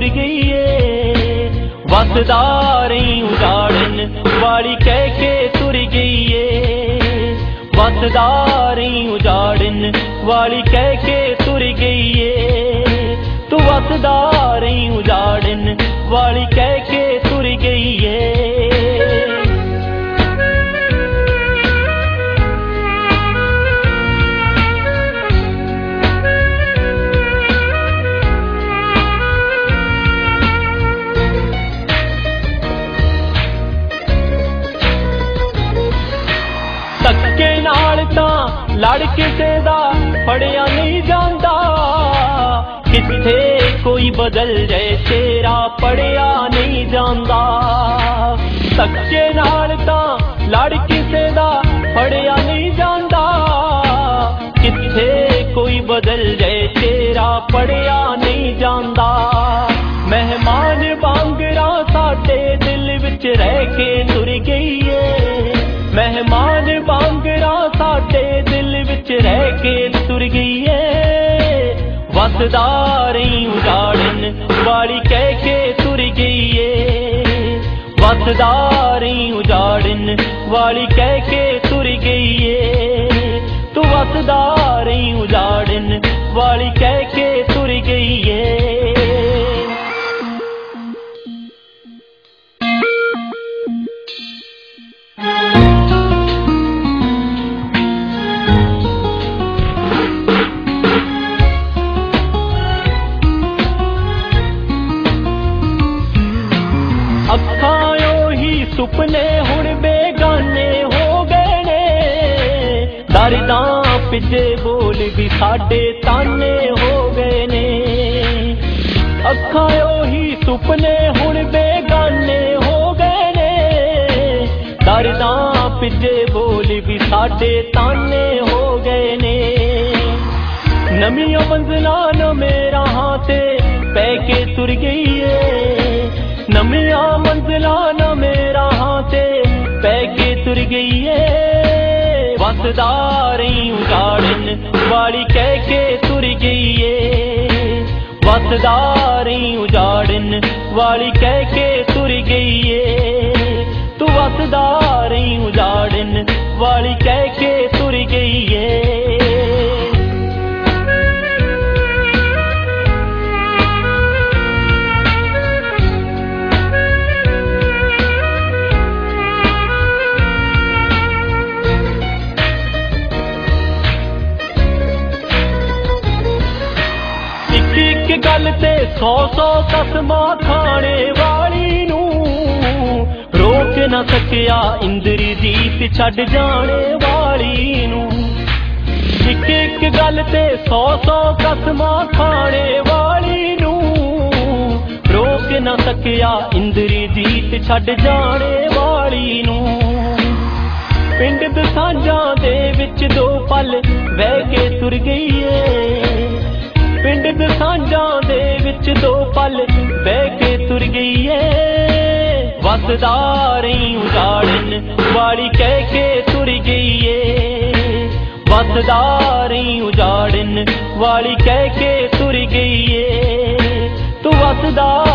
ਤੁਰ ਗਈ ਏ ਵਸਦਾ ਰਹੀ ਉਜਾੜਨ ਵਾਲੀ ਕਹਿ ਕੇ ਤੁਰ ਗਈ ਏ ਵਸਦਾ ਰਹੀ ਉਜਾੜਨ ਵਾਲੀ ਕਹਿ ਕੇ ਤੁਰ ਗਈ ਏ ਤੂੰ ਵਸਦਾ ਰਹੀ ਉਜਾੜਨ ਵਾਲੀ ਕਹਿ ਲੜ ਕਿਸੇ ਦਾ ਫੜਿਆ ਨਹੀਂ ਜਾਂਦਾ। ਕਿੱਥੇ ਕੋਈ ਬਦਲ ਜਾਏ ਤੇਰਾ ਪੜਿਆ ਨਹੀਂ ਜਾਂਦਾ। ਸੱਚੇ ਨਾਲ ਤਾਂ ਲੜ ਕਿਸੇ ਦਾ ਫੜਿਆ ਨਹੀਂ ਜਾਂਦਾ। ਕਿੱਥੇ ਕੋਈ ਬਦਲ ਜਾਏ ਤੇਰਾ ਪੜਿਆ ਨਹੀਂ ਜਾਂਦਾ। ਮਹਿਮਾਨ ਵਾਂਗਰਾ ਸਾਡੇ ਦਿਲ ਵਿੱਚ ਰਹਿ ਕੇ ਤੁਰ ਗਈ ਏ ਮਹਿਮਾਨ ਵਸਦਾ ਰਹੀ ਉਜਾੜਨ ਵਾਲੀ ਕਹਿ ਕੇ ਤੁਰ ਗਈ ਏ ਵਸਦਾ ਰਹੀ ਉਜਾੜਨ ਵਾਲੀ ਕਹਿ ਕੇ ਤੁਰ ਗਈ ਏ ਤੂੰ ਵਸਦਾ ਅੱਖਾਂ ਉਹੀ ਸੁਪਨੇ ਹੁਣ ਬੇਗਾਨੇ ਹੋ ਗਏ ਨੇ। ਦਰਦਾਂ ਪਿੱਛੇ ਬੋਲ ਵੀ ਸਾਡੇ ਤਾਨੇ ਹੋ ਗਏ ਨੇ। ਅੱਖਾਂ ਉਹੀ ਸੁਪਨੇ ਹੁਣ ਬੇਗਾਨੇ ਹੋ ਗਏ ਨੇ। ਦਰਦਾਂ ਪਿੱਛੇ ਬੋਲ ਵੀ ਸਾਡੇ ਤਾਨੇ ਹੋ ਗਏ ਨੇ। ਨਵੀਆਂ ਮੰਜ਼ਲਾਂ ਨਵੇਂ ਰਾਹਾਂ ਤੇ ਪੈ ਕੇ ਤੁਰ ਗਈ ਏ। ਨਵੀਆਂ ਮੰਜ਼ਲਾਂ ਨਵੇਂ ਰਾਹਾਂ ਤੇ ਪੈ ਕੇ ਤੁਰ ਗਈ ਏ ਵਸਦਾ ਰਹੀ ਉਜਾੜਨ ਵਾਲੀ ਕਹਿ ਕੇ ਤੁਰ ਗਈ ਏ ਵਸਦਾ ਰਹੀ ਉਜਾੜਨ ਵਾਲੀ ਕਹਿ ਕੇ ਤੁਰ ਗਈ ਏ ਤੂੰ ਵਸਦਾ ਰਹੀ ਉਜਾੜਨ ਵਾਲੀ ਕਹਿ ਗੱਲ ਤੇ ਸੌ ਸੌ ਕਸਮਾਂ ਖਾਣੇ ਵਾਲੀ ਨੂੰ। ਰੋਕ ਨਾ ਸਕਿਆ ਇੰਦਰਜੀਤ ਛੱਡ ਜਾਣੇ ਵਾਲੀ ਨੂੰ। ਇੱਕ ਇੱਕ ਗੱਲ ਤੇ ਸੌ ਸੌ ਕਸਮਾਂ ਖਾਣੇ ਵਾਲੀ ਨੂੰ। ਰੋਕ ਨਾ ਸਕਿਆ ਇੰਦਰਜੀਤ ਛੱਡ ਜਾਣੇ ਵਾਲੀ ਨੂੰ। ਪਿੰਡ ਦਸਾਂਜਾਂ ਦੇ ਵਿੱਚ ਦੋ ਪਲ ਬਹਿ ਕੇ ਤੁਰ ਗਈ। ਪਲ ਬਹਿ ਕੇ ਤੁਰ ਗਈ ਏ ਵਸਦਾ ਰਹੀ ਉਜਾੜਨ, ਵਾਲੀ ਕਹਿ ਕੇ ਤੁਰ ਗਈ ਏ ਵਸਦਾ ਰਹੀ ਉਜਾੜਨ, ਵਾਲੀ ਕਹਿ ਕੇ ਤੁਰ ਗਈ ਏ ਤੂੰ ਵਸਦਾ